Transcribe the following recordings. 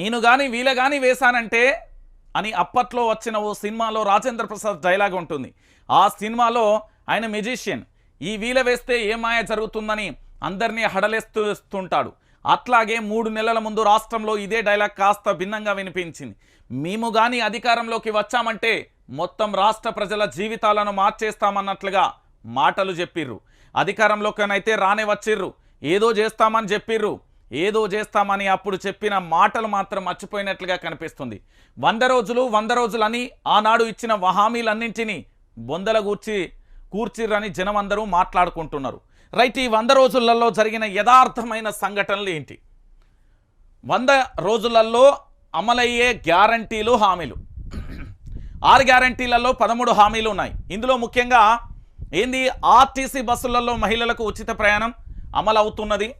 నేను కానీ వీళ్ళ కానీ వేశానంటే అని అప్పట్లో వచ్చిన ఓ సినిమాలో రాజేంద్ర ప్రసాద్ డైలాగ్ ఉంటుంది. ఆ సినిమాలో ఆయన మెజిషియన్ ఈ వీల వేస్తే ఏ మాయ జరుగుతుందని అందరినీ హడలేస్తుంటాడు అట్లాగే మూడు నెలల ముందు రాష్ట్రంలో ఇదే డైలాగ్ కాస్త భిన్నంగా వినిపించింది. మేము కానీ అధికారంలోకి వచ్చామంటే మొత్తం రాష్ట్ర ప్రజల జీవితాలను మార్చేస్తామన్నట్లుగా మాటలు చెప్పిర్రు. అధికారంలోకనైతే రానే వచ్చిర్రు. ఏదో చేస్తామని చెప్పిర్రు. ఏదో చేస్తామని అప్పుడు చెప్పిన మాటలు మాత్రం మర్చిపోయినట్లుగా కనిపిస్తుంది. వంద రోజులు వంద రోజులని ఆనాడు ఇచ్చిన వహామీలన్నింటినీ బొందల కూర్చి కూర్చిర్రని జనం అందరూ మాట్లాడుకుంటున్నారు. రైట్ ఈ వంద రోజులలో జరిగిన యథార్థమైన సంఘటనలు ఏంటి? వంద రోజులలో అమలయ్యే గ్యారంటీలు హామీలు. ఆరు గ్యారంటీలలో పదమూడు హామీలు ఉన్నాయి. ఇందులో ముఖ్యంగా ఏంది? ఆర్టీసీ బస్సులలో మహిళలకు ఉచిత ప్రయాణం అమలవుతున్నది.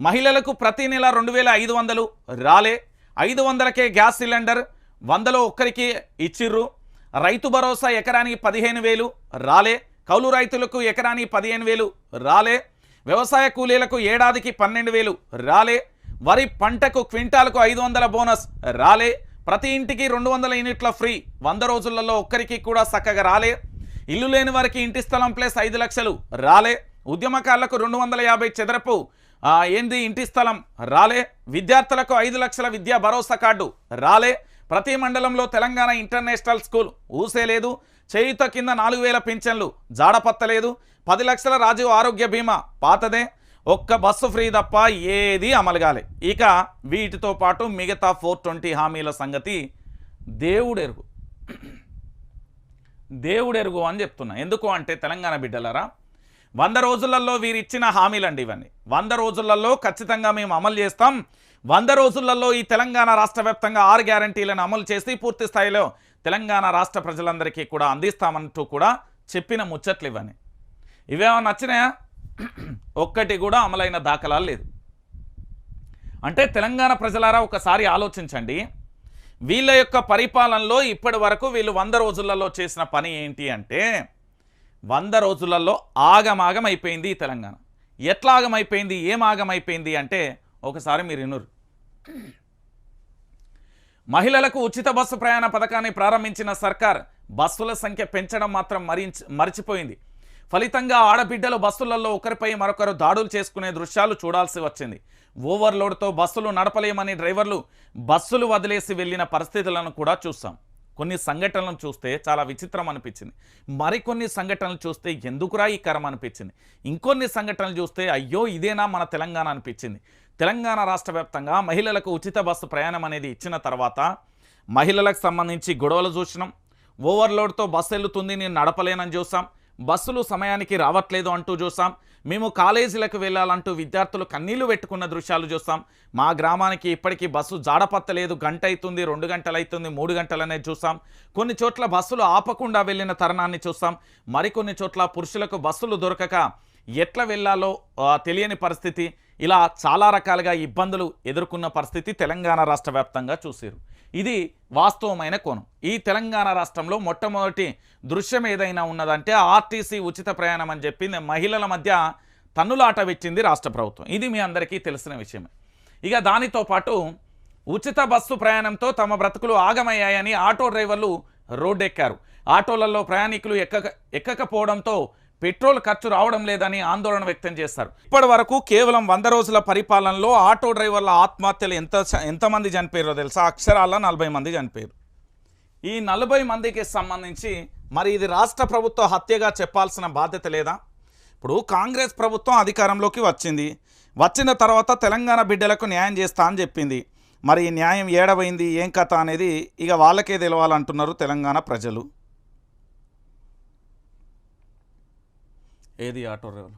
మహిళలకు ప్రతి నెల రెండు వేల ఐదు వందలు రాలే. ఐదు వందలకే గ్యాస్ సిలిండర్ వందలో ఒక్కరికి ఇచ్చిర్రు. రైతు భరోసా ఎకరానికి పదిహేను వేలు రాలే. కౌలు రైతులకు ఎకరానికి పదిహేను వేలు రాలే. వ్యవసాయ కూలీలకు ఏడాదికి పన్నెండు వేలు రాలే. వరి పంటకు క్వింటాలకు ఐదు వందల బోనస్ రాలే. ప్రతి ఇంటికి రెండు వందల యూనిట్ల ఫ్రీ వంద రోజులలో ఒక్కరికి కూడా చక్కగా రాలే. ఇల్లు లేని వారికి ఇంటి స్థలం ప్లస్ ఐదు లక్షలు రాలే. ఉద్యమకారులకు రెండు వందల యాభై చదరపు ఏంది ఇంటి స్థలం? రాలే. విద్యార్థులకు ఐదు లక్షల విద్యా భరోసా కార్డు. రాలే. ప్రతి మండలంలో తెలంగాణ ఇంటర్నేషనల్ స్కూల్ ఊసే లేదు. చేయుత కింద నాలుగు వేల పింఛన్లు. జాడపత్తలేదు పది లక్షల రాజీవ్ ఆరోగ్య బీమా పాతదే. ఒక్క బస్సు ఫ్రీ తప్ప ఏది అమలు కాలే ఇక వీటితో పాటు మిగతా ఫోర్ ట్వంటీ హామీల సంగతి దేవుడెరుగు. దేవుడెరుగు అని చెప్తున్నా. ఎందుకు అంటే తెలంగాణ బిడ్డలరా వంద రోజులలో వీరు ఇచ్చిన హామీలండి ఇవన్నీ. వంద రోజులలో ఖచ్చితంగా మేము అమలు చేస్తాం. వంద రోజులలో ఈ తెలంగాణ రాష్ట్ర వ్యాప్తంగా ఆరు గ్యారంటీలను అమలు చేసి పూర్తి స్థాయిలో తెలంగాణ రాష్ట్ర ప్రజలందరికీ కూడా అందిస్తామంటూ కూడా చెప్పిన ముచ్చట్లు ఇవన్నీ. ఇవేమన్నా నచ్చినాయా? ఒక్కటి కూడా అమలైన దాఖలాలు లేదు. అంటే తెలంగాణ ప్రజలారా ఒకసారి ఆలోచించండి. వీళ్ళ యొక్క పరిపాలనలో ఇప్పటి వరకు వీళ్ళు వంద రోజులలో చేసిన పని ఏంటి అంటే వంద రోజులలో ఆగమాగం అయిపోయింది ఈ తెలంగాణ. ఎట్లా ఆగమైపోయింది ఏం ఆగమైపోయింది అంటే ఒకసారి మీరు వినురు మహిళలకు ఉచిత బస్సు ప్రయాణ పథకాన్ని ప్రారంభించిన సర్కార్ బస్సుల సంఖ్య పెంచడం మాత్రం మరించ మరిచిపోయింది. ఫలితంగా ఆడబిడ్డలు బస్సులలో ఒకరిపై మరొకరు దాడులు చేసుకునే దృశ్యాలు చూడాల్సి వచ్చింది. ఓవర్లోడ్తో బస్సులు నడపలేమని డ్రైవర్లు బస్సులు వదిలేసి వెళ్ళిన పరిస్థితులను కూడా చూస్తాం. కొన్ని సంఘటనలను చూస్తే చాలా విచిత్రం అనిపించింది. మరికొన్ని సంఘటనలు చూస్తే ఎందుకురా ఈ కరం అనిపించింది? ఇంకొన్ని సంఘటనలు చూస్తే అయ్యో ఇదేనా మన తెలంగాణ అనిపించింది. తెలంగాణ రాష్ట్ర మహిళలకు ఉచిత బస్సు ప్రయాణం అనేది ఇచ్చిన తర్వాత మహిళలకు సంబంధించి గొడవలు చూసినాం. ఓవర్లోడ్తో బస్సు వెళ్తుంది నేను నడపలేనని చూసాం. బస్సులు సమయానికి రావట్లేదు అంటూ చూసాం మేము కాలేజీలకు వెళ్ళాలంటూ విద్యార్థులు కన్నీళ్ళు పెట్టుకున్న దృశ్యాలు చూస్తాం. మా గ్రామానికి ఇప్పటికీ బస్సు జాడపత్తలేదు గంట అవుతుంది రెండు గంటలు అవుతుంది మూడు గంటలు అనేది చూసాం కొన్ని చోట్ల బస్సులు ఆపకుండా వెళ్ళిన తరుణాన్ని చూస్తాం. మరికొన్ని చోట్ల పురుషులకు బస్సులు దొరకక ఎట్లా వెళ్ళాలో తెలియని పరిస్థితి. ఇలా చాలా రకాలుగా ఇబ్బందులు ఎదుర్కొన్న పరిస్థితి తెలంగాణ రాష్ట్ర వ్యాప్తంగా చూసారు. ఇది వాస్తవమైన కోణం. ఈ తెలంగాణ రాష్ట్రంలో మొట్టమొదటి దృశ్యం ఏదైనా ఉన్నదంటే ఆర్టీసీ ఉచిత ప్రయాణం అని చెప్పింది మహిళల మధ్య తన్నులాట వెచ్చింది రాష్ట్ర ప్రభుత్వం. ఇది మీ అందరికీ తెలిసిన విషయమే. ఇక దానితో పాటు ఉచిత బస్సు ప్రయాణంతో తమ బ్రతుకులు ఆగమయ్యాయని ఆటో డ్రైవర్లు రోడ్డెక్కారు. ఆటోలలో ప్రయాణికులు ఎక్కక ఎక్కకపోవడంతో పెట్రోల్ ఖర్చు రావడం లేదని ఆందోళన వ్యక్తం చేస్తారు ఇప్పటి వరకు కేవలం వంద రోజుల పరిపాలనలో ఆటో డ్రైవర్ల ఆత్మహత్యలు ఎంత ఎంతమంది చనిపోయారో తెలుసా? అక్షరాల నలభై మంది చనిపోయారు. ఈ నలభై మందికి సంబంధించి మరి ఇది రాష్ట్ర ప్రభుత్వ హత్యగా చెప్పాల్సిన బాధ్యత లేదా? ఇప్పుడు కాంగ్రెస్ ప్రభుత్వం అధికారంలోకి వచ్చింది. వచ్చిన తర్వాత తెలంగాణ బిడ్డలకు న్యాయం చేస్తా అని చెప్పింది. మరి ఈ న్యాయం ఏడవైంది ఏం కథ అనేది ఇక వాళ్ళకే తెలవాలంటున్నారు తెలంగాణ ప్రజలు. ఏది ఆటో డ్రైవర్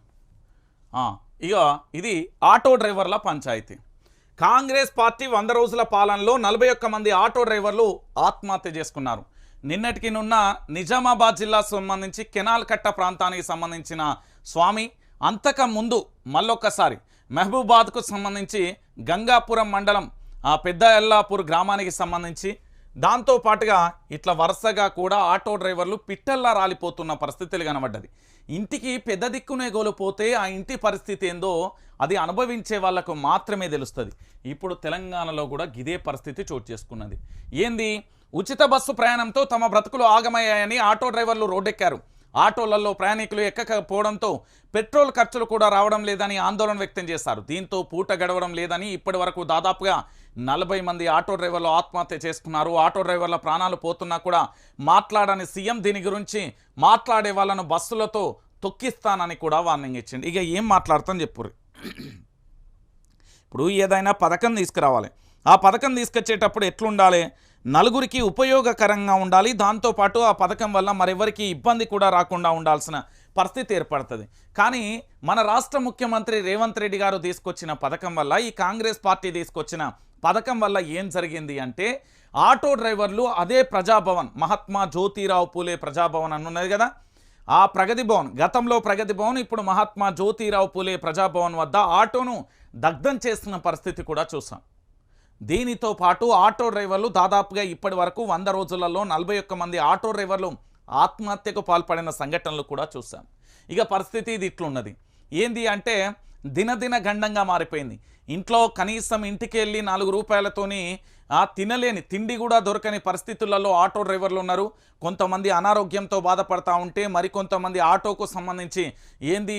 ఇక ఇది ఆటో డ్రైవర్ల పంచాయతీ. కాంగ్రెస్ పార్టీ వంద రోజుల పాలనలో నలభై ఒక్క మంది ఆటో డ్రైవర్లు ఆత్మహత్య చేసుకున్నారు. నిన్నటికి నున్న నిజామాబాద్ జిల్లా సంబంధించి కెనాల్ కట్ట ప్రాంతానికి సంబంధించిన స్వామి అంతక ముందు మళ్ళొక్కసారి మహబూబాద్కు సంబంధించి గంగాపురం మండలం ఆ పెద్ద ఎల్లాపూర్ గ్రామానికి సంబంధించి దాంతో పాటుగా ఇట్లా వరుసగా కూడా ఆటో డ్రైవర్లు పిట్టల్లా రాలిపోతున్న పరిస్థితులు కనబడ్డది. ఇంటికి పెద్ద దిక్కునే గోలిపోతే ఆ ఇంటి పరిస్థితి ఏందో అది అనుభవించే వాళ్ళకు మాత్రమే తెలుస్తుంది. ఇప్పుడు తెలంగాణలో కూడా గిదే పరిస్థితి చోటు చేసుకున్నది. ఏంది? ఉచిత బస్సు ప్రయాణంతో తమ బ్రతుకులు ఆగమయ్యాయని ఆటో డ్రైవర్లు రోడ్డెక్కారు. ఆటోలలో ప్రయాణికులు ఎక్కకపోవడంతో పెట్రోల్ ఖర్చులు కూడా రావడం లేదని ఆందోళన వ్యక్తం చేశారు. దీంతో పూట గడవడం లేదని ఇప్పటి వరకు దాదాపుగా నలభై మంది ఆటో డ్రైవర్లు ఆత్మహత్య చేసుకున్నారు. ఆటో డ్రైవర్ల ప్రాణాలు పోతున్నా కూడా మాట్లాడని సీఎం దీని గురించి మాట్లాడే వాళ్ళను బస్సులతో తొక్కిస్తానని కూడా వార్నింగ్ ఇచ్చింది ఇక ఏం మాట్లాడతాం చెప్పుర్రి. ఇప్పుడు ఏదైనా పథకం తీసుకురావాలి. ఆ పథకం తీసుకొచ్చేటప్పుడు ఎట్లుండాలి? నలుగురికి ఉపయోగకరంగా ఉండాలి. దాంతోపాటు ఆ పథకం వల్ల మరెవరికి ఇబ్బంది కూడా రాకుండా ఉండాల్సిన పరిస్థితి ఏర్పడుతుంది. కానీ మన రాష్ట్ర ముఖ్యమంత్రి రేవంత్ రెడ్డి గారు తీసుకొచ్చిన పథకం వల్ల ఈ కాంగ్రెస్ పార్టీ తీసుకొచ్చిన పథకం వల్ల ఏం జరిగింది అంటే ఆటో డ్రైవర్లు అదే ప్రజాభవన్ మహాత్మా జ్యోతిరావు పూలే ప్రజాభవన్ అని ఉన్నది కదా. ఆ ప్రగతి భవన్ గతంలో ప్రగతి భవన్ ఇప్పుడు మహాత్మా జ్యోతిరావు పూలే ప్రజాభవన్ వద్ద ఆటోను దగ్ధం చేస్తున్న పరిస్థితి కూడా చూసాం. దీనితో పాటు ఆటో డ్రైవర్లు దాదాపుగా ఇప్పటి వరకు వంద రోజులలో నలభై ఒక్క మంది ఆటో డ్రైవర్లు ఆత్మహత్యకు పాల్పడిన సంఘటనలు కూడా చూసాం. ఇక పరిస్థితి ఇది ఇట్లున్నది. ఏంది అంటే దినదిన గండంగా మారిపోయింది. ఇంట్లో కనీసం ఇంటికి వెళ్ళి నాలుగు రూపాయలతోని ఆ తినలేని తిండి కూడా దొరకని పరిస్థితులలో ఆటో డ్రైవర్లు ఉన్నారు. కొంతమంది అనారోగ్యంతో బాధపడతా ఉంటే మరికొంతమంది ఆటోకు సంబంధించి ఏంది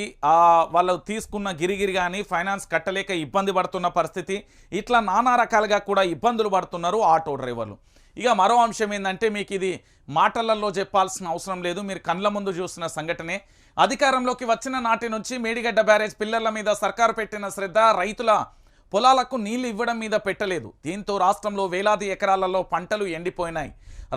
వాళ్ళు తీసుకున్న గిరిగిరి కానీ ఫైనాన్స్ కట్టలేక ఇబ్బంది పడుతున్న పరిస్థితి. ఇట్లా నానా రకాలుగా కూడా ఇబ్బందులు పడుతున్నారు ఆటో డ్రైవర్లు. ఇక మరో అంశం ఏంటంటే మీకు ఇది మాటలలో చెప్పాల్సిన అవసరం లేదు. మీరు కళ్ళ ముందు చూసిన సంఘటనే. అధికారంలోకి వచ్చిన నాటి నుంచి మేడిగడ్డ బ్యారేజ్ పిల్లర్ల మీద సర్కారు పెట్టిన శ్రద్ధ రైతుల పొలాలకు నీళ్ళు ఇవ్వడం మీద పెట్టలేదు. దీంతో రాష్ట్రంలో వేలాది ఎకరాలలో పంటలు ఎండిపోయినాయి.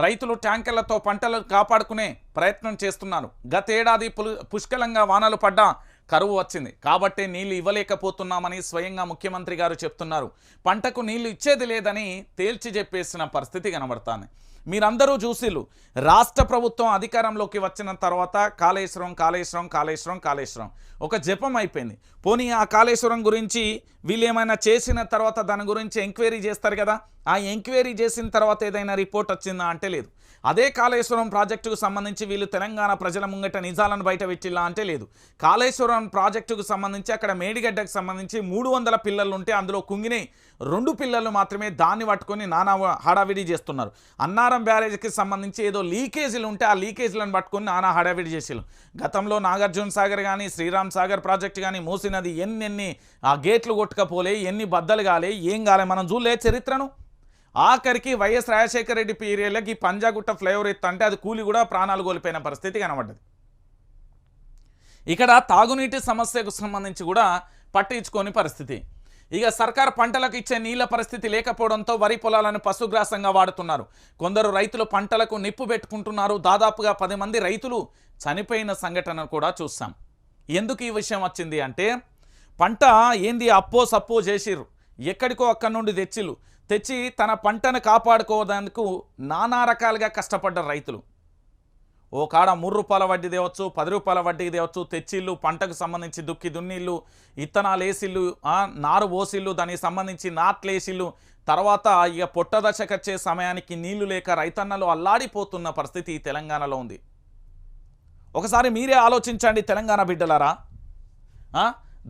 రైతులు ట్యాంకర్లతో పంటలు కాపాడుకునే ప్రయత్నం చేస్తున్నారు. గతేడాది పుష్కలంగా వానలు పడ్డా కరువు వచ్చింది. కాబట్టే నీళ్ళు ఇవ్వలేకపోతున్నామని స్వయంగా ముఖ్యమంత్రి గారు చెప్తున్నారు. పంటకు నీళ్ళు ఇచ్చేది లేదని తేల్చి చెప్పేసిన పరిస్థితి కనబడుతుంది. మీరందరూ చూసిళ్ళు రాష్ట్ర ప్రభుత్వం అధికారంలోకి వచ్చిన తర్వాత కాళేశ్వరం కాళేశ్వరం కాళేశ్వరం కాళేశ్వరం. ఒక జపం అయిపోయింది. పోనీ ఆ కాళేశ్వరం గురించి వీళ్ళు ఏమైనా చేసిన తర్వాత దాని గురించి ఎంక్వైరీ చేస్తారు కదా? ఆ ఎంక్వైరీ చేసిన తర్వాత ఏదైనా రిపోర్ట్ వచ్చిందా అంటే లేదు. అదే కాళేశ్వరం ప్రాజెక్టుకు సంబంధించి వీళ్ళు తెలంగాణ ప్రజల ముంగట నిజాలను బయట పెట్టిలా అంటే లేదు. కాళేశ్వరం ప్రాజెక్టుకు సంబంధించి అక్కడ మేడిగడ్డకు సంబంధించి మూడు వందల పిల్లలు ఉంటే అందులో కుంగినే రెండు పిల్లలు మాత్రమే దాన్ని పట్టుకొని నానా హడావిడి చేస్తున్నారు. అన్నారం బ్యారేజ్కి సంబంధించి ఏదో లీకేజీలు ఉంటే ఆ లీకేజీలను పట్టుకొని నానా హడావిడి చేసేలు గతంలో నాగార్జున సాగర్ కానీ శ్రీరామ్ సాగర్ ప్రాజెక్ట్ కానీ మూసినది ఎన్నెన్ని ఆ గేట్లు కొట్టుకపోలే ఎన్ని బద్దలు కాలే ఏం కాలే మనం చూడలే చరిత్రను. ఆఖరికి వైఎస్ రాజశేఖర రెడ్డి పీరియడ్లకి పంజాగుట్ట ఫ్లైఓవర్ ఎత్తంటే అది కూలి కూడా ప్రాణాలు కోల్పోయిన పరిస్థితి కనబడ్డది. ఇక్కడ తాగునీటి సమస్యకు సంబంధించి కూడా పట్టించుకోని పరిస్థితి. ఇక సర్కార్ పంటలకు ఇచ్చే నీళ్ళ పరిస్థితి లేకపోవడంతో వరి పొలాలను పశుగ్రాసంగా వాడుతున్నారు. కొందరు రైతులు పంటలకు నిప్పు పెట్టుకుంటున్నారు. దాదాపుగా పది మంది రైతులు చనిపోయిన సంఘటన కూడా చూస్తాం. ఎందుకు ఈ విషయం వచ్చింది అంటే పంట ఏంది అప్పో సప్పో చేసిర్రు. ఎక్కడికో అక్కడి నుండి తెచ్చిళ్ళు. తెచ్చి తన పంటను కాపాడుకోవడానికి నానా రకాలుగా కష్టపడ్డ రైతులు. ఓ కాడ మూడు రూపాయల వడ్డీ తేవచ్చు పది రూపాయల వడ్డీకి తేవచ్చు తెచ్చిళ్ళు పంటకు సంబంధించి దుక్కి దున్నిళ్ళు ఇత్తనాలు వేసిళ్ళు నారు పోసిళ్ళు దానికి సంబంధించి నాట్లేసిళ్ళు తర్వాత ఇక పొట్ట వచ్చే సమయానికి నీళ్ళు లేక రైతన్నలు అల్లాడిపోతున్న పరిస్థితి తెలంగాణలో ఉంది. ఒకసారి మీరే ఆలోచించండి తెలంగాణ బిడ్డలారా.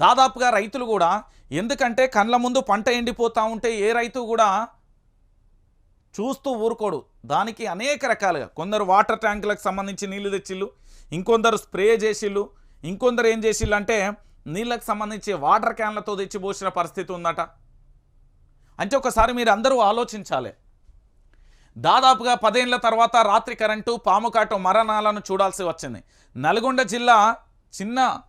దాదాపుగా రైతులు కూడా ఎందుకంటే కండ్ల ముందు పంట ఎండిపోతూ ఉంటే ఏ రైతు కూడా చూస్తూ ఊరుకోడు. దానికి అనేక రకాలుగా కొందరు వాటర్ ట్యాంకులకు సంబంధించి నీళ్ళు తెచ్చిళ్ళు ఇంకొందరు స్ప్రే చేసిళ్ళు ఇంకొందరు ఏం చేసిళ్ళు అంటే నీళ్ళకు సంబంధించి వాటర్ క్యాన్లతో తెచ్చి పోసిన పరిస్థితి ఉందట. అంటే ఒకసారి మీరు అందరూ ఆలోచించాలి. దాదాపుగా పదేళ్ళ తర్వాత రాత్రి కరెంటు పాముకాటు మరణాలను చూడాల్సి వచ్చింది. నల్గొండ జిల్లా చిన్న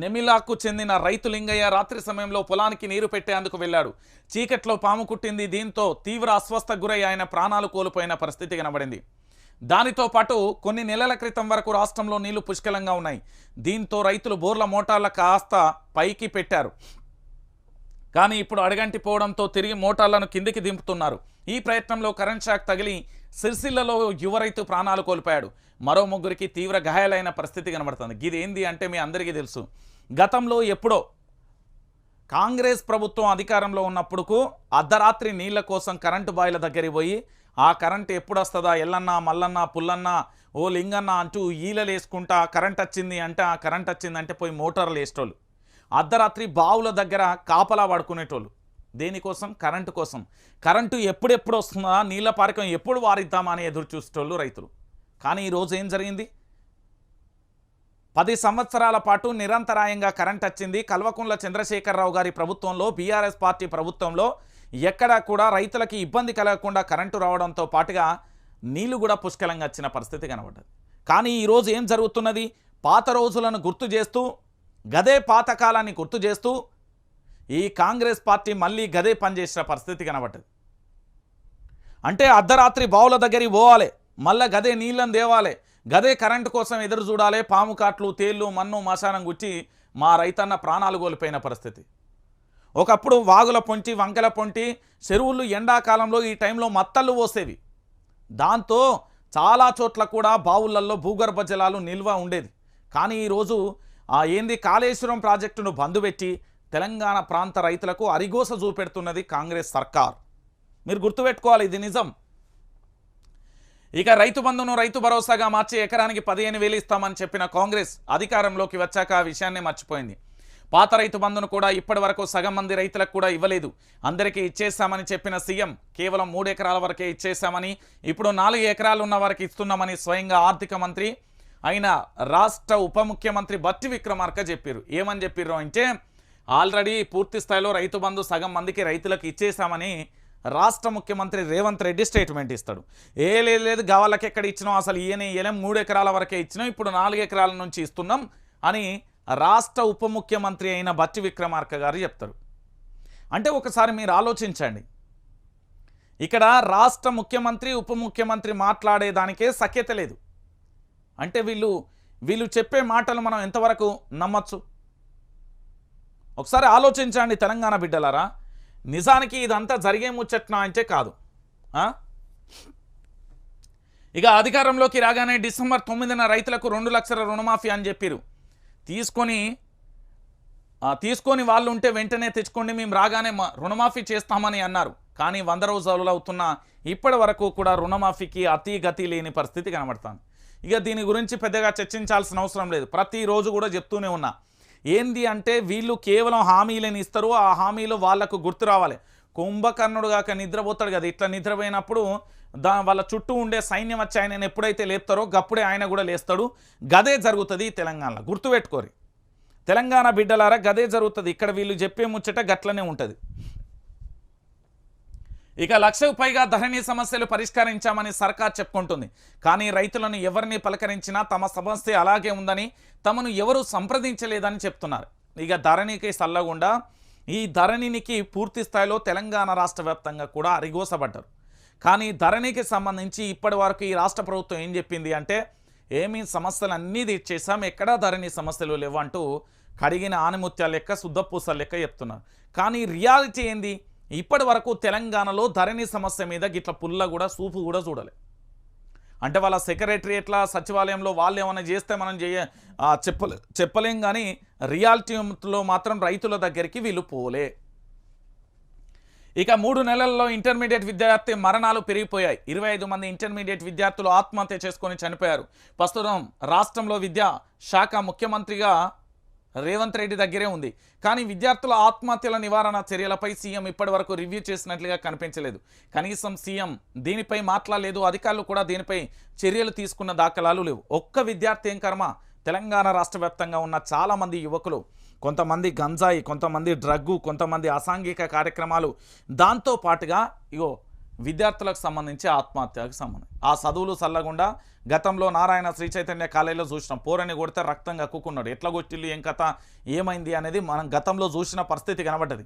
నెమిలాకు చెందిన రైతు లింగయ్య రాత్రి సమయంలో పొలానికి నీరు పెట్టేందుకు వెళ్ళాడు. చీకట్లో పాము కుట్టింది. దీంతో తీవ్ర అస్వస్థకు గురై ఆయన ప్రాణాలు కోల్పోయిన పరిస్థితి కనబడింది. దానితో పాటు కొన్ని నెలల క్రితం వరకు రాష్ట్రంలో నీళ్ళు పుష్కలంగా ఉన్నాయి. దీంతో రైతులు బోర్ల మోటార్ల కాస్త పైకి పెట్టారు. కానీ ఇప్పుడు అడగంటి పోవడంతో తిరిగి మోటార్లను కిందికి దింపుతున్నారు. ఈ ప్రయత్నంలో కరెంట్ షాక్ తగిలి సిరిసిల్లలో యువ రైతు ప్రాణాలు కోల్పోయాడు. మరో ముగ్గురికి తీవ్ర గాయాలైన పరిస్థితి కనబడుతుంది. ఇది ఏంది అంటే మీ అందరికీ తెలుసు. గతంలో ఎప్పుడో కాంగ్రెస్ ప్రభుత్వం అధికారంలో ఉన్నప్పుడుకు అర్ధరాత్రి నీళ్ళ కోసం కరెంటు బాయిల దగ్గరికి పోయి ఆ కరెంట్ ఎప్పుడు వస్తుందా ఎల్లన్న మల్లన్న పుల్లన్న ఓ లింగన్న అంటూ ఈలలు వేసుకుంటా కరెంట్ వచ్చింది అంటే ఆ కరెంట్ వచ్చింది అంటే పోయి మోటార్లు వేసేటోళ్ళు. అర్ధరాత్రి బావుల దగ్గర కాపలా పడుకునేటోళ్ళు. దేనికోసం? కరెంటు కోసం. కరెంటు ఎప్పుడెప్పుడు వస్తుందా నీళ్ళ పారకం ఎప్పుడు వారిద్దామా అని ఎదురు చూసేటోళ్ళు రైతులు. కానీ ఈరోజు ఏం జరిగింది? పది సంవత్సరాల పాటు నిరంతరాయంగా కరెంట్ వచ్చింది. కల్వకుంట్ల చంద్రశేఖరరావు గారి ప్రభుత్వంలో బీఆర్ఎస్ పార్టీ ప్రభుత్వంలో ఎక్కడా కూడా రైతులకి ఇబ్బంది కలగకుండా కరెంటు రావడంతో పాటుగా నీళ్ళు కూడా పుష్కలంగా వచ్చిన పరిస్థితి కనబడ్డది. కానీ ఈరోజు ఏం జరుగుతున్నది? పాత రోజులను గుర్తు చేస్తూ గదే పాతకాలాన్ని గుర్తు చేస్తూ ఈ కాంగ్రెస్ పార్టీ మళ్ళీ గదే పనిచేసిన పరిస్థితి కనబడ్డది. అంటే అర్ధరాత్రి బావుల దగ్గరికి పోవాలి. మళ్ళా గదే నీళ్ళని దేవాలే గదే కరెంటు కోసం ఎదురు చూడాలే పాము కాట్లు తేళ్ళు మన్ను మశానం గుచ్చి మా రైతన్న ప్రాణాలు కోల్పోయిన పరిస్థితి. ఒకప్పుడు వాగుల పొంటి వంకల పొంటి చెరువులు ఎండాకాలంలో ఈ టైంలో మత్తళ్ళు పోసేవి. దాంతో చాలా చోట్ల కూడా బావులల్లో భూగర్భ జలాలు నిల్వ ఉండేది. కానీ ఈరోజు ఆ ఏంది కాళేశ్వరం ప్రాజెక్టును బంద్ పెట్టి తెలంగాణ ప్రాంత రైతులకు అరిగోస చూపెడుతున్నది కాంగ్రెస్ సర్కార్. మీరు గుర్తుపెట్టుకోవాలి ఇది నిజం. ఇక రైతు బంధును రైతు భరోసాగా మార్చి ఎకరానికి పదిహేను వేలు ఇస్తామని చెప్పిన కాంగ్రెస్ అధికారంలోకి వచ్చాక ఆ విషయాన్ని మర్చిపోయింది. పాత రైతు బంధును కూడా ఇప్పటి వరకు సగం మంది రైతులకు కూడా ఇవ్వలేదు. అందరికీ ఇచ్చేస్తామని చెప్పిన సీఎం కేవలం మూడు ఎకరాల వరకే ఇచ్చేసామని ఇప్పుడు నాలుగు ఎకరాలు ఉన్న వారికి ఇస్తున్నామని స్వయంగా ఆర్థిక మంత్రి అయిన రాష్ట్ర ఉప ముఖ్యమంత్రి బట్టి విక్రమార్క చెప్పారు ఏమని చెప్పారు అంటే ఆల్రెడీ పూర్తి స్థాయిలో రైతు బంధు సగం మందికి రైతులకు ఇచ్చేసామని రాష్ట్ర ముఖ్యమంత్రి రేవంత్ రెడ్డి స్టేట్మెంట్ ఇస్తాడు. ఏ లేదు లేదు గవాళ్ళకి ఎక్కడ ఇచ్చినాం అసలు ఈయన ఇయ్యలేం మూడు ఎకరాల వరకే ఇచ్చినాం ఇప్పుడు నాలుగు ఎకరాల నుంచి ఇస్తున్నాం అని రాష్ట్ర ఉప ముఖ్యమంత్రి అయిన బట్టి విక్రమార్క గారు చెప్తారు. అంటే ఒకసారి మీరు ఆలోచించండి. ఇక్కడ రాష్ట్ర ముఖ్యమంత్రి ఉప ముఖ్యమంత్రి మాట్లాడేదానికే సఖ్యత లేదు. అంటే వీళ్ళు వీళ్ళు చెప్పే మాటలు మనం ఎంతవరకు నమ్మచ్చు? ఒకసారి ఆలోచించండి తెలంగాణ బిడ్డలారా. నిజానికి ఇదంతా జరిగే ముచ్చట్నా అంటే కాదు. ఇక అధికారంలోకి రాగానే డిసెంబర్ తొమ్మిదిన రైతులకు రెండు లక్షల రుణమాఫీ అని చెప్పారు. తీసుకొని తీసుకొని వాళ్ళు ఉంటే వెంటనే తెచ్చుకోండి మేము రాగానే రుణమాఫీ చేస్తామని అన్నారు. కానీ వంద రోజులు అవుతున్న ఇప్పటి వరకు కూడా రుణమాఫీకి అతి గతి లేని పరిస్థితి కనబడుతుంది. ఇక దీని గురించి పెద్దగా చర్చించాల్సిన అవసరం లేదు. ప్రతిరోజు కూడా చెప్తూనే ఉన్నా. ఏంది అంటే వీళ్ళు కేవలం హామీలను ఇస్తారు ఆ హామీలు వాళ్ళకు గుర్తు రావాలి. కుంభకర్ణుడు కాక నిద్రపోతాడు కదా ఇట్లా నిద్రపోయినప్పుడు దా వాళ్ళ చుట్టూ ఉండే సైన్యం వచ్చి ఆయన ఎప్పుడైతే లేపుతారో గప్పుడే ఆయన కూడా లేస్తాడు. గదే జరుగుతుంది తెలంగాణలో. గుర్తుపెట్టుకోరి. తెలంగాణ బిడ్డలారా గదే జరుగుతుంది. ఇక్కడ వీళ్ళు చెప్పే ముచ్చట గట్లనే ఉంటుంది. ఇక లక్షకు పైగా ధరణి సమస్యలు పరిష్కరించామని సర్కార్ చెప్పుకుంటుంది. కానీ రైతులను ఎవరిని పలకరించినా తమ సమస్య అలాగే ఉందని తమను ఎవరు సంప్రదించలేదని చెప్తున్నారు. ఇక ధరణికి సల్లగుండా ఈ ధరణినికి పూర్తి స్థాయిలో తెలంగాణ రాష్ట్ర వ్యాప్తంగా కూడా అరిగోసబడ్డారు. కానీ ధరణికి సంబంధించి ఇప్పటి వరకు ఈ రాష్ట్ర ప్రభుత్వం ఏం చెప్పింది అంటే ఏమీ సమస్యలు అన్నీ తీర్చేసాం ఎక్కడా ధరణి సమస్యలు లేవు అంటూ కడిగిన ఆనిముత్యాల లెక్క శుద్ధపూసల లెక్క చెప్తున్నారు. కానీ రియాలిటీ ఏంది? ఇప్పటి వరకు తెలంగాణలో ధరణి సమస్య మీద గిట్ల పుల్ల కూడా సూపు కూడా చూడలే. అంటే వాళ్ళ సెక్రటరియట్ల సచివాలయంలో వాళ్ళు ఏమైనా చేస్తే మనం చేయ చెప్పలే చెప్పలేం కానీ రియాలిటీలో మాత్రం రైతుల దగ్గరికి వీళ్ళు పోలే. ఇక మూడు నెలల్లో ఇంటర్మీడియట్ విద్యార్థి మరణాలు పెరిగిపోయాయి. ఇరవై ఐదు మంది ఇంటర్మీడియట్ విద్యార్థులు ఆత్మహత్య చేసుకొని చనిపోయారు. ప్రస్తుతం రాష్ట్రంలో విద్యా శాఖ ముఖ్యమంత్రిగా రేవంత్ రెడ్డి దగ్గరే ఉంది. కానీ విద్యార్థుల ఆత్మహత్యల నివారణ చర్యలపై సీఎం ఇప్పటివరకు రివ్యూ చేసినట్లుగా కనిపించలేదు. కనీసం సీఎం దీనిపై మాట్లాడలేదు. అధికారులు కూడా దీనిపై చర్యలు తీసుకున్న దాఖలాలు లేవు. ఒక్క విద్యార్థి ఏం కర్మ? తెలంగాణ రాష్ట్ర వ్యాప్తంగా ఉన్న చాలామంది యువకులు కొంతమంది గంజాయి కొంతమంది డ్రగ్గు కొంతమంది అసాంఘిక కార్యక్రమాలు దాంతో పాటుగా ఇగో విద్యార్థులకు సంబంధించి ఆత్మహత్యకు సంబంధం. ఆ చదువులు చల్లకుండా గతంలో నారాయణ శ్రీ చైతన్య కాలేజీలో చూసిన. పోరని కొడితే రక్తం కక్కుకున్నాడు. ఎట్లా కొట్టిల్లు ఏం కథ ఏమైంది అనేది మనం గతంలో చూసిన పరిస్థితి కనబడ్డది.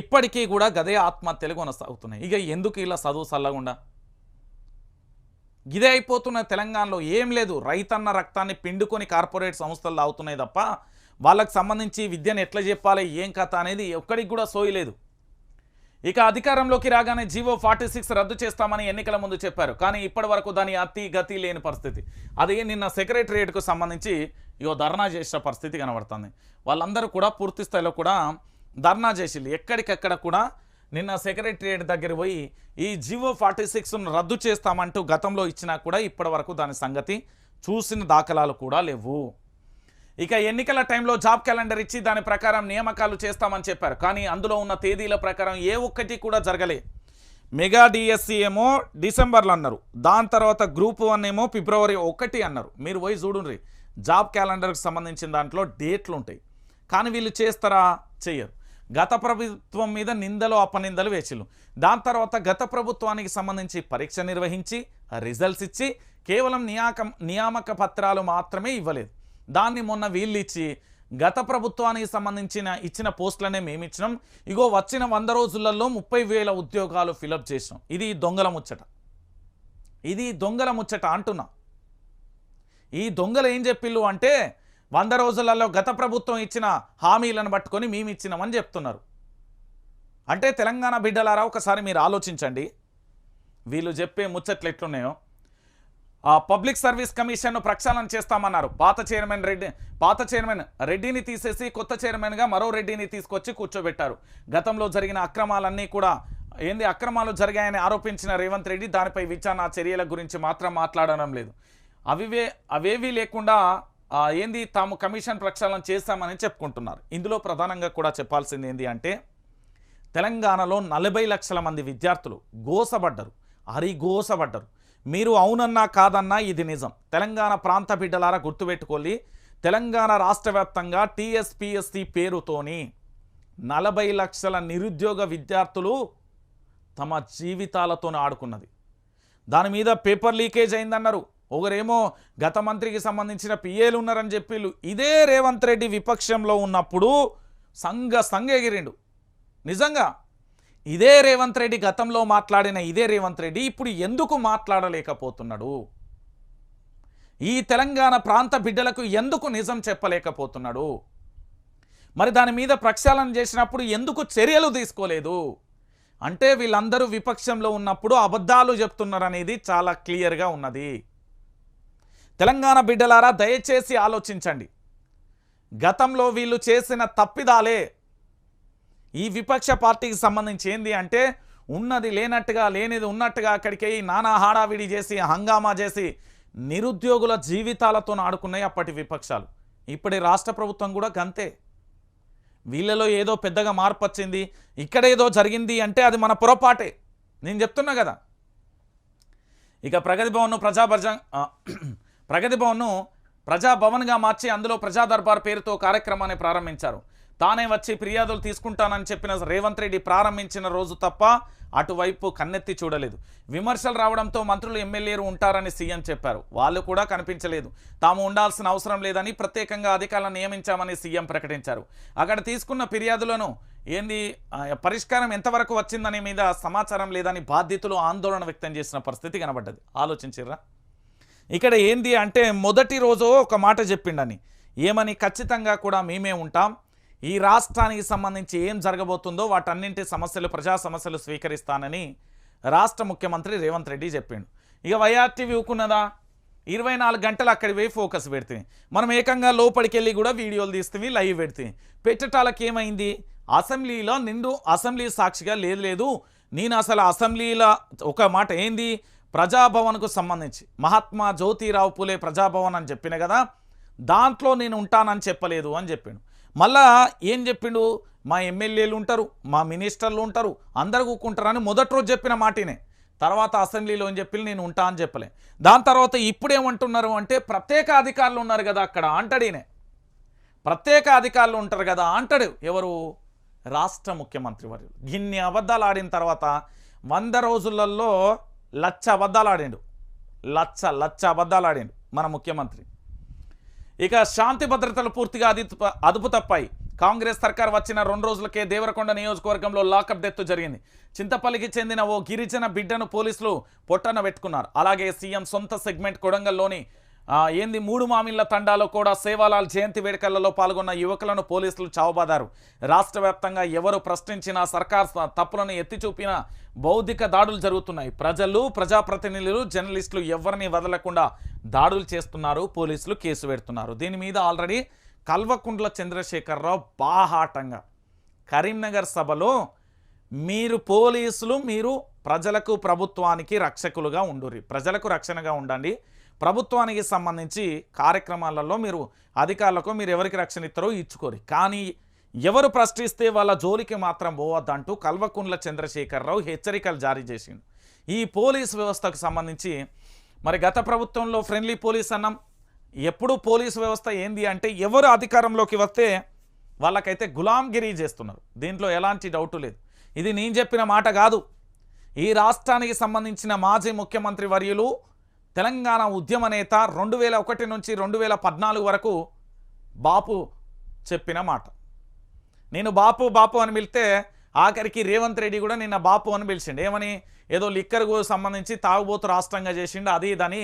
ఇప్పటికీ కూడా గదే ఆత్మహత్యలు కొనసాగుతున్నాయి. ఇక ఎందుకు ఇలా చదువు చల్లకుండా? ఇదే అయిపోతున్న తెలంగాణలో ఏం లేదు. రైతన్న రక్తాన్ని పిండుకొని కార్పొరేట్ సంస్థలు తాగుతున్నాయి తప్ప వాళ్ళకి సంబంధించి విద్యను ఎట్లా చెప్పాలి ఏం కథ అనేది ఒక్కడికి కూడా సోయలేదు ఇక అధికారంలోకి రాగానే జీవో ఫార్టీ సిక్స్ రద్దు చేస్తామని ఎన్నికల ముందు చెప్పారు. కానీ ఇప్పటి వరకు దాని అతి గతి లేని పరిస్థితి. అదే నిన్న సెక్రటరియట్కు సంబంధించి ఇగో ధర్నా చేసిన పరిస్థితి కనబడుతుంది. వాళ్ళందరూ కూడా పూర్తి స్థాయిలో కూడా ధర్నా చేసిల్లు ఎక్కడికెక్కడ కూడా నిన్న సెక్రటరియట్ దగ్గర పోయి ఈ జివో ఫార్టీ సిక్స్ను రద్దు చేస్తామంటూ గతంలో ఇచ్చినా కూడా ఇప్పటి వరకు దాని సంగతి చూసిన దాఖలాలు కూడా లేవు. ఇక ఎన్నికల టైంలో జాబ్ క్యాలెండర్ ఇచ్చి దాని ప్రకారం నియామకాలు చేస్తామని చెప్పారు. కానీ అందులో ఉన్న తేదీల ప్రకారం ఏ ఒక్కటి కూడా జరగలే. మెగా డిఎస్సి ఏమో డిసెంబర్లో అన్నారు. దాని తర్వాత గ్రూప్ వన్ ఏమో ఫిబ్రవరి ఒకటి అన్నారు. మీరు పోయి చూడండి జాబ్ క్యాలెండర్కి సంబంధించిన దాంట్లో డేట్లు ఉంటాయి. కానీ వీళ్ళు చేస్తారా? చెయ్యరు. గత ప్రభుత్వం మీద నిందలు అపనిందలు వేసిళ్ళు. దాని తర్వాత గత ప్రభుత్వానికి సంబంధించి పరీక్ష నిర్వహించి రిజల్ట్స్ ఇచ్చి కేవలం నియాక నియామక పత్రాలు మాత్రమే ఇవ్వలేదు. దాన్ని మొన్న వీళ్ళు ఇచ్చి గత ప్రభుత్వానికి సంబంధించిన ఇచ్చిన పోస్టులనే మేము ఇచ్చినాం ఇగో వచ్చిన వంద రోజులలో ముప్పై వేల ఉద్యోగాలు ఫిలప్ చేసినాం. ఇది దొంగల ముచ్చట. ఇది దొంగల ముచ్చట అంటున్నా. ఈ దొంగలు ఏం చెప్పిళ్ళు అంటే వంద రోజులలో గత ప్రభుత్వం ఇచ్చిన హామీలను పట్టుకొని మేము ఇచ్చినామని చెప్తున్నారు. అంటే తెలంగాణ బిడ్డలారా ఒకసారి మీరు ఆలోచించండి. వీళ్ళు చెప్పే ముచ్చట్లు ఎట్లున్నాయో. పబ్లిక్ సర్వీస్ కమిషన్ను ప్రక్షాళన చేస్తామన్నారు. పాత చైర్మన్ రెడ్డి పాత చైర్మన్ రెడ్డిని తీసేసి కొత్త చైర్మన్గా మరో రెడ్డిని తీసుకొచ్చి కూర్చోబెట్టారు. గతంలో జరిగిన అక్రమాలన్నీ కూడా ఏంది అక్రమాలు జరిగాయని ఆరోపించిన రేవంత్ రెడ్డి దానిపై విచారణ చర్యల గురించి మాత్రం మాట్లాడడం లేదు. అవివే అవేవీ లేకుండా ఏంది తాము కమిషన్ ప్రక్షాళన చేస్తామని చెప్పుకుంటున్నారు. ఇందులో ప్రధానంగా కూడా చెప్పాల్సింది ఏంది అంటే తెలంగాణలో నలభై లక్షల మంది విద్యార్థులు గోసబడ్డరు హరిగోసబడ్డరు మీరు అవునన్నా కాదన్నా ఇది నిజం. తెలంగాణ ప్రాంత బిడ్డలారా గుర్తుపెట్టుకోలి తెలంగాణ రాష్ట్ర వ్యాప్తంగా టీఎస్పిఎస్సి పేరుతోని నలభై లక్షల నిరుద్యోగ విద్యార్థులు తమ జీవితాలతో ఆడుకున్నది. దాని మీద పేపర్ లీకేజ్ అయిందన్నారు. ఒకరేమో గత మంత్రికి సంబంధించిన పిఏలు ఉన్నారని చెప్పిళ్ళు. ఇదే రేవంత్ రెడ్డి విపక్షంలో ఉన్నప్పుడు సంగ సంగగిరిండు నిజంగా ఇదే రేవంత్ రెడ్డి గతంలో మాట్లాడిన ఇదే రేవంత్ రెడ్డి ఇప్పుడు ఎందుకు మాట్లాడలేకపోతున్నాడు? ఈ తెలంగాణ ప్రాంత బిడ్డలకు ఎందుకు నిజం చెప్పలేకపోతున్నాడు? మరి దాని మీద ప్రక్షాళన చేసినప్పుడు ఎందుకు చర్యలు తీసుకోలేదు? అంటే వీళ్ళందరూ విపక్షంలో ఉన్నప్పుడు అబద్ధాలు చెప్తున్నారనేది చాలా క్లియర్గా ఉన్నది. తెలంగాణ బిడ్డలారా దయచేసి ఆలోచించండి. గతంలో వీళ్ళు చేసిన తప్పిదాలే ఈ విపక్ష పార్టీకి సంబంధించి ఏంది అంటే ఉన్నది లేనట్టుగా లేనిది ఉన్నట్టుగా అక్కడికి నానా హాడావిడి చేసి హంగామా చేసి నిరుద్యోగుల జీవితాలతో ఆడుకున్నాయి అప్పటి విపక్షాలు. ఇప్పటి రాష్ట్ర ప్రభుత్వం కూడా గంతే. వీళ్ళలో ఏదో పెద్దగా మార్పు వచ్చింది ఇక్కడ ఏదో జరిగింది అంటే అది మన పొరపాటే. నేను చెప్తున్నా కదా. ఇక ప్రగతి భవన్ను ప్రజాభర్జ ప్రగతి భవన్ను ప్రజాభవన్గా మార్చి అందులో ప్రజా దర్బార్ పేరుతో కార్యక్రమాన్ని ప్రారంభించారు. తానే వచ్చి ఫిర్యాదులు తీసుకుంటానని చెప్పిన రేవంత్ రెడ్డి ప్రారంభించిన రోజు తప్ప అటువైపు కన్నెత్తి చూడలేదు. విమర్శలు రావడంతో మంత్రులు ఎమ్మెల్యేలు ఉంటారని సీఎం చెప్పారు. వాళ్ళు కూడా కనిపించలేదు. తాము ఉండాల్సిన అవసరం లేదని ప్రత్యేకంగా అధికారులను నియమించామని సీఎం ప్రకటించారు. అక్కడ తీసుకున్న ఫిర్యాదులను ఏంది పరిష్కారం ఎంతవరకు వచ్చిందనే మీద సమాచారం లేదని బాధితులు ఆందోళన వ్యక్తం చేసిన పరిస్థితి కనబడ్డది. ఆలోచించరా ఇక్కడ ఏంది అంటే మొదటి రోజు ఒక మాట చెప్పిండని. ఏమని? ఖచ్చితంగా కూడా మేమే ఉంటాం. ఈ రాష్ట్రానికి సంబంధించి ఏం జరగబోతుందో వాటన్నింటి సమస్యలు ప్రజా సమస్యలు స్వీకరిస్తానని రాష్ట్ర ముఖ్యమంత్రి రేవంత్ రెడ్డి చెప్పిండు. ఇక వైఆర్టీవీ ఊకున్నదా? ఇరవై నాలుగు గంటలు అక్కడికి పోయి ఫోకస్ పెడితే మనం ఏకంగా లోపలికి వెళ్ళి కూడా వీడియోలు తీస్తే లైవ్ పెడితే పెట్టటాలకు ఏమైంది? అసెంబ్లీలో నిండు అసెంబ్లీ సాక్షిగా లేదు లేదు. నేను అసలు అసెంబ్లీలో ఒక మాట ఏంది? ప్రజాభవన్కు సంబంధించి. మహాత్మా జ్యోతిరావు పూలే ప్రజాభవన్ అని చెప్పిన కదా దాంట్లో నేను ఉంటానని చెప్పలేదు అని చెప్పాను మళ్ళా ఏం చెప్పిండు? మా ఎమ్మెల్యేలు ఉంటారు మా మినిస్టర్లు ఉంటారు అందరు కూకుంటారని మొదటి రోజు చెప్పిన మాటినే తర్వాత అసెంబ్లీలో అని చెప్పి నేను ఉంటా అని చెప్పలే. దాని తర్వాత ఇప్పుడేమంటున్నారు అంటే ప్రత్యేక అధికారులు ఉన్నారు కదా అక్కడ అంటాడీనే ప్రత్యేక అధికారులు ఉంటారు కదా అంటాడు ఎవరు? రాష్ట్ర ముఖ్యమంత్రి వర్యులు ఇన్ని అబద్ధాలు ఆడిన తర్వాత వంద రోజులలో లచ్చ అబద్ధాలు ఆడిండు. లచ్చ లచ్చ అబద్ధాలు ఆడిండు మన ముఖ్యమంత్రి. ఇక శాంతి భద్రతలు పూర్తిగా అది అదుపు తప్పాయి. కాంగ్రెస్ సర్కార్ వచ్చిన రెండు రోజులకే దేవరకొండ నియోజకవర్గంలో లాకప్ డెత్ జరిగింది. చింతపల్లికి చెందిన ఓ గిరిజన బిడ్డను పోలీసులు పొట్టన పెట్టుకున్నారు. అలాగే సీఎం సొంత సెగ్మెంట్ కొడంగల్లోని ఏంది మూడు మామిళ్ళ తండాలో కూడా సేవాలాల్ జయంతి వేడుకలలో పాల్గొన్న యువకులను పోలీసులు చావబాదారు. రాష్ట్ర వ్యాప్తంగా ఎవరు ప్రశ్నించినా సర్కార్ స- తప్పులను ఎత్తి చూపిన బౌద్ధిక దాడులు జరుగుతున్నాయి. ప్రజలు ప్రజాప్రతినిధులు జర్నలిస్టులు ఎవరిని వదలకుండా దాడులు చేస్తున్నారు. పోలీసులు కేసు పెడుతున్నారు. దీని మీద ఆల్రెడీ కల్వకుంట్ల చంద్రశేఖరరావు బాహాటంగా కరీంనగర్ సభలో మీరు పోలీసులు మీరు ప్రజలకు ప్రభుత్వానికి రక్షకులుగా ఉండుర్రి. ప్రజలకు రక్షణగా ఉండండి. ప్రభుత్వానికి సంబంధించి కార్యక్రమాలలో మీరు అధికారులకు మీరు ఎవరికి రక్షణ ఇస్తారో ఇచ్చుకోరు. కానీ ఎవరు ప్రశ్నిస్తే వాళ్ళ జోలికి మాత్రం పోవద్దంటూ కల్వకుండ్ల చంద్రశేఖరరావు హెచ్చరికలు జారీ చేసిండు. ఈ పోలీస్ వ్యవస్థకు సంబంధించి మరి గత ప్రభుత్వంలో ఫ్రెండ్లీ పోలీస్ అన్నాం ఎప్పుడు పోలీస్ వ్యవస్థ ఏంది అంటే ఎవరు అధికారంలోకి వస్తే వాళ్ళకైతే గులాంగిరి చేస్తున్నారు. దీంట్లో ఎలాంటి డౌటు లేదు. ఇది నేను చెప్పిన మాట కాదు. ఈ రాష్ట్రానికి సంబంధించిన మాజీ ముఖ్యమంత్రి వర్యులు తెలంగాణ ఉద్యమ నేత రెండు వేల ఒకటి నుంచి రెండు వేల పద్నాలుగు వరకు బాపు చెప్పిన మాట. నేను బాపు బాపు అని పిలిస్తే ఆఖరికి రేవంత్ రెడ్డి కూడా నిన్న బాపు అని పిలిచిండు. ఏమని? ఏదో లిక్కర్కు సంబంధించి తాగుబోతు రాష్ట్రంగా చేసిండు అది ఇదని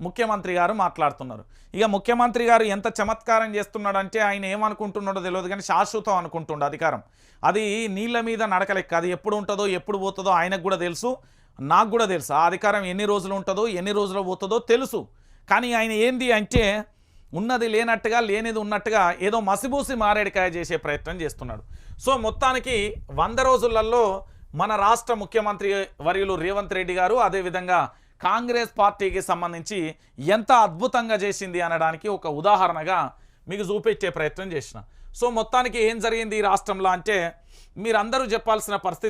ముఖ్యమంత్రి గారు మాట్లాడుతున్నారు. ఇక ముఖ్యమంత్రి గారు ఎంత చమత్కారం చేస్తున్నాడంటే ఆయన ఏమనుకుంటున్నాడో తెలియదు కానీ శాశ్వతం అనుకుంటుండే అధికారం. అది నీళ్ళ మీద నడకలెక్క అది ఎప్పుడు ఉంటుందో ఎప్పుడు పోతుందో ఆయనకు కూడా తెలుసు. నాకు కూడా తెలుసు. ఆ అధికారం ఎన్ని రోజులు ఉంటుందో ఎన్ని రోజులు పోతుందో తెలుసు. కానీ ఆయన ఏంది అంటే ఉన్నది లేనట్టుగా లేనిది ఉన్నట్టుగా ఏదో మసిబూసి మారేడికాయ చేసే ప్రయత్నం చేస్తున్నాడు. సో మొత్తానికి వంద రోజులలో మన రాష్ట్ర ముఖ్యమంత్రి వర్యులు రేవంత్ రెడ్డి గారు అదేవిధంగా కాంగ్రెస్ పార్టీకి సంబంధించి ఎంత అద్భుతంగా చేసింది అనడానికి ఒక ఉదాహరణగా మీకు చూపించే ప్రయత్నం చేసిన. సో మొత్తానికి ఏం జరిగింది ఈ రాష్ట్రంలో అంటే మీరందరూ చెప్పాల్సిన పరిస్థితి